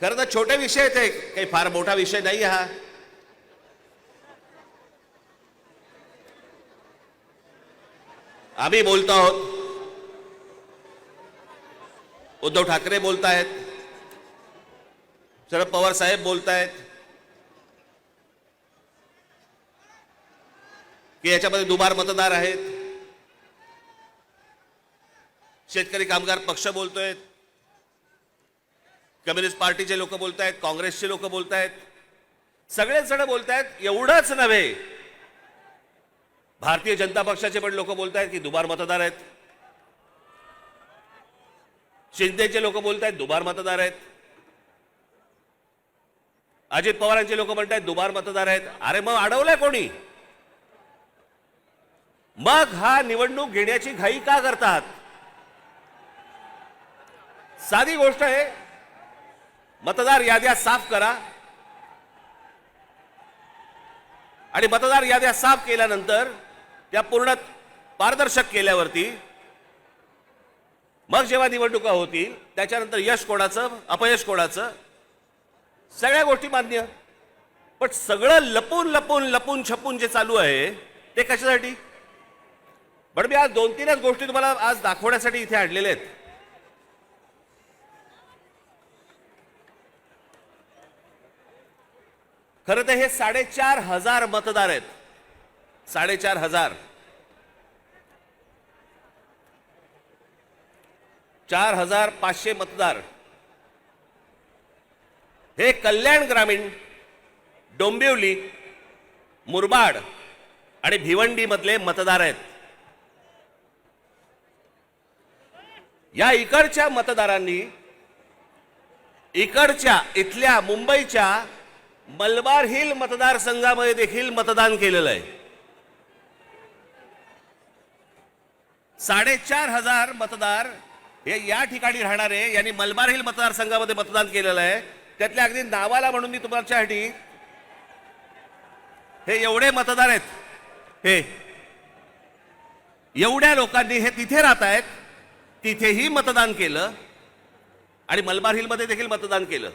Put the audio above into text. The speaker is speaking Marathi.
खरं तर छोटे विषय आहेत काही फार मोठा विषय नाही हा. आम्ही बोलतो आहोत. उद्धव ठाकरे बोलतायत. शरद पवार साहेब बोलतायत. की याच्यामध्ये दुबार मतदार आहेत. शेतकरी कामगार पक्ष बोलतोय कम्युनिस्ट पार्टीचे लोक बोलत आहेत काँग्रेसचे लोक बोलत आहेत सगळेच जण बोलत आहेत एवढंच नव्हे. भारतीय जनता पक्षाचे पण लोक बोलत आहेत की दुबार मतदार आहेत. शिंदेचे लोक बोलत आहेत दुबार मतदार आहेत. अजित पवारांचे लोक म्हणत आहेत दुबार मतदार आहेत. अरे मग अडवलंय कोणी? मग हा निवडणूक घेण्याची घाई का करतात? साधी गोष्ट आहे मतदार याद्या साफ करा. आणि मतदार याद्या साफ केल्यानंतर त्या पूर्ण पारदर्शक केल्यावरती मग जेव्हा निवडणुका होतील त्याच्यानंतर यश कोणाचं अपयश कोणाचं सगळ्या गोष्टी मान्य. पण सगळं लपून लपून लपून छपून जे चालू आहे ते कशासाठी? पण मी आज दोन तीनच गोष्टी तुम्हाला आज दाखवण्यासाठी इथे आणलेल्या आहेत. खरं तर हे साडेचार हजार मतदार आहेत. साडेचार हजार. चार हजार पाचशे मतदार. हे कल्याण ग्रामीण डोंबिवली मुरबाड आणि भिवंडी मधले मतदार आहेत. या इकडच्या मतदारांनी इकडच्या इथल्या मुंबईच्या मलबार हिल मतदारसंघामध्ये देखील मतदान केलेलं आहे. साडेचार हजार मतदार हे या ठिकाणी राहणारे यांनी मलबार हिल मतदारसंघामध्ये मतदान केलेलं आहे. त्यातल्या अगदी नावाला म्हणून मी तुमच्यासाठी हे एवढे मतदार आहेत. हे एवढ्या लोकांनी हे तिथे राहत आहेत. तिथेही मतदान केलं आणि मलबार हिलमध्ये देखील मतदान केलं.